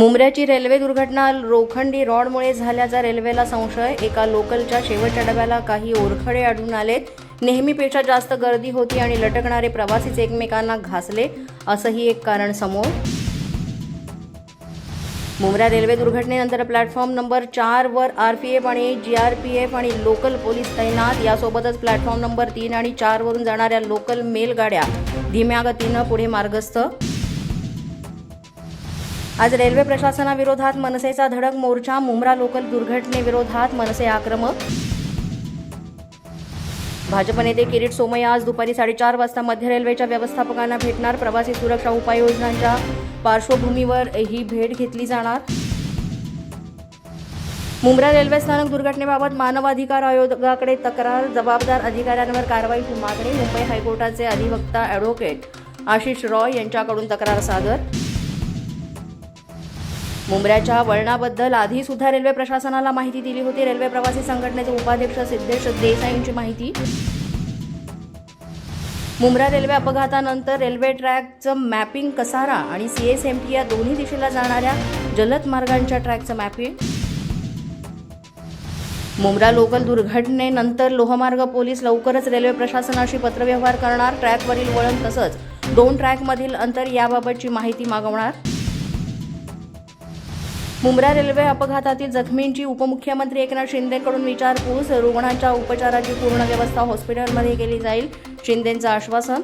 मुंबऱ्याची railway दुर्घटना रोखंडी रॉडमुळे झाल्याचा रेल्वेला संशय. एका लोकलच्या शेवटच्या डब्याला काही ओरखडे आढळून आलेत. नेहमीपेक्षा जास्त गर्दी होती आणि लटकणारे प्रवासीच एकमेकांना घासले. असंही एक कारण समोर. मुंबऱ्या रेल्वे दुर्घटनेनंतर प्लॅटफॉर्म नंबर चारवर आर पी एफ आणि जी आर पी एफ आणि लोकल पोलीस तैनात. यासोबतच प्लॅटफॉर्म नंबर तीन आणि चारवरून जाणाऱ्या लोकल मेल गाड्या धीम्या गतीनं पुढे मार्गस्थ. आज रेल्वे प्रशासनाविरोधात मनसेचा धडक मोर्चा मुंब्रा लोकल दुर्घटनेविरोधात मनसे आक्रमक. भाजप नेते किरीट सोमय्या आज दुपारी साडेचार वाजता मध्य रेल्वेच्या व्यवस्थापकांना भेटणार. प्रवासी सुरक्षा उपाययोजनांच्या पार्श्वभूमीवर ही भेट घेतली जाणार. मुंब्रा रेल्वे स्थानक दुर्घटनेबाबत मानवाधिकार आयोगाकडे तक्रार. जबाबदार अधिकाऱ्यांवर कारवाईची मागणी. मुंबई हायकोर्टाचे अधिवक्ता ॲडव्होकेट आशिष रॉय यांच्याकडून तक्रार सादर. मुंबऱ्याच्या वळणाबद्दल आधी सुद्धा रेल्वे प्रशासनाला माहिती दिली होती. रेल्वे प्रवासी संघटनेचे उपाध्यक्ष सिद्धेश देसाईंची माहिती. मुंब्रा रेल्वे अपघातानंतर रेल्वे ट्रॅकचं मॅपिंग कसारा आणि सी एस एम टी या दोन्ही दिशेला जाणाऱ्या जलद मार्गांच्या ट्रॅकचं मॅपिंग. मुंब्रा लोकल दुर्घटनेनंतर लोहमार्ग पोलीस लवकरच रेल्वे प्रशासनाशी पत्रव्यवहार करणार. ट्रॅकवरील वळण तसंच दोन ट्रॅकमधील अंतर याबाबतची माहिती मागवणार. मुंब्रा रेल्वे अपघातातील जखमींची उपमुख्यमंत्री एकनाथ शिंदेकडून विचारपूस. रुग्णांच्या उपचाराची पूर्ण व्यवस्था हॉस्पिटलमध्ये केली जाईल शिंदेचं आश्वासन.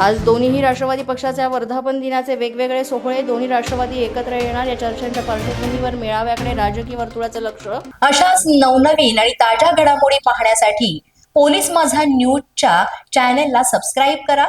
आज दोन्हीही राष्ट्रवादी पक्षाच्या वर्धापन दिनाचे वेगवेगळे सोहळे दोन्ही राष्ट्रवादी एकत्र येणार. या चर्चांच्या पार्श्वभूमीवर मेळाव्याकडे राजकीय वर्तुळाचं लक्ष. अशाच नवनवीन आणि ताज्या घडामोडी पाहण्यासाठी पोलीस माझा न्यूजच्या चॅनेलला सबस्क्राईब करा.